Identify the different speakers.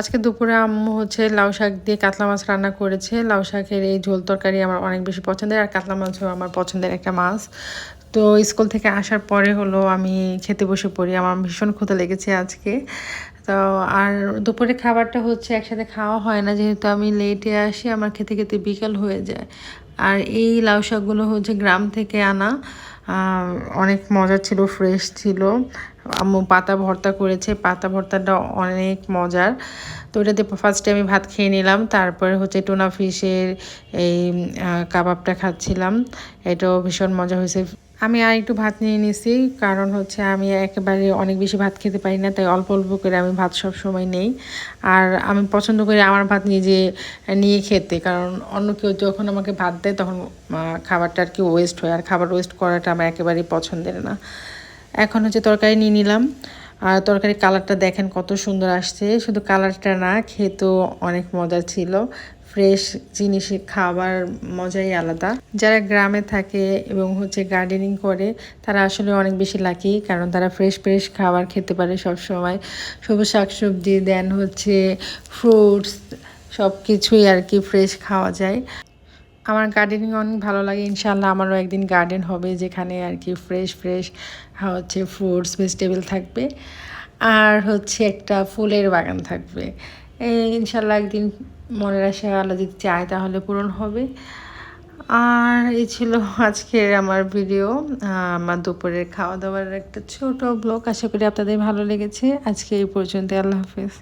Speaker 1: আজকে দুপুরে আম্মু হচ্ছে লাউ শাক দিয়ে কাতলা মাছ রান্না করেছে। লাউ শাকের এই ঝোল তরকারি আমার অনেক বেশি পছন্দের আর কাতলা মাছও আমার পছন্দের একটা মাছ। তো স্কুল থেকে আসার পরে হলো আমি খেতে বসে পড়ি। আমার ভীষণ ক্ষুধা লেগেছে আজকে। তো আর দুপুরে খাবারটা হচ্ছে একসাথে খাওয়া হয় না। যেহেতু আমি লেটে আসি, আমার খেতে খেতে বিকাল হয়ে যায়। আর এই লাউ শাকগুলো হচ্ছে গ্রাম থেকে আনা। অনেক মজা ছিল ফ্রেশ ছিল। আম্মু পাতা ভর্তা করেছে, পাতা ভর্তাটা অনেক মজার। তো ওটাতে ফার্স্টে আমি ভাত খেয়ে নিলাম, তারপরে হচ্ছে টোনা ফিশের এই কাবাবটা খাচ্ছিলাম। এটাও ভীষণ মজা হয়েছে। আমি আর একটু ভাত নিয়ে নিছি, কারণ হচ্ছে আমি একেবারে অনেক বেশি ভাত খেতে পারি না, তাই অল্প অল্প করে আমি ভাত সব সময় নেই। আর আমি পছন্দ করি আমার ভাত নিজে নিয়ে খেতে, কারণ অন্য কেউ যখন আমাকে ভাত দেয়, তখন খাবারটা আর কি ওয়েস্ট হয়, আর খাবার ওয়েস্ট করাটা আমার একেবারেই পছন্দের না। এখন হচ্ছে তরকারি নিয়ে নিলাম। আর তরকারি কালারটা দেখেন কত সুন্দর আসছে। শুধু কালারটা না, খেতেও অনেক মজা ছিল। ফ্রেশ জিনিস খাবার মজাই আলাদা। যারা গ্রামে থাকে এবং হচ্ছে গার্ডেনিং করে, তারা আসলে অনেক বেশি লাকি কারণ তারা ফ্রেশ ফ্রেশ খাবার খেতে পারে সব সময় সবুজ শাকসবজি দেন হচ্ছে ফ্রুটস সব কিছুই আর কি ফ্রেশ খাওয়া যায়। আমার গার্ডেনিং অনেক ভালো লাগে ইনশাল্লাহ আমারও একদিন গার্ডেন হবে যেখানে আর কি ফ্রেশ ফ্রেশ হচ্ছে ফ্রুটস ভেজিটেবল থাকবে আর হচ্ছে একটা ফুলের বাগান থাকবে। ইনশাল্লাহ একদিন মনের আশা আল্লাহ যদি চায় তাহলে পূরণ হবে। আর এই ছিল আজকের আমার ভিডিও আমার দুপুরের খাওয়া দাওয়ার একটা ছোট ব্লগ আশা করি আপনাদের ভালো লেগেছে। আজকে এই পর্যন্ত আল্লাহ হাফেজ।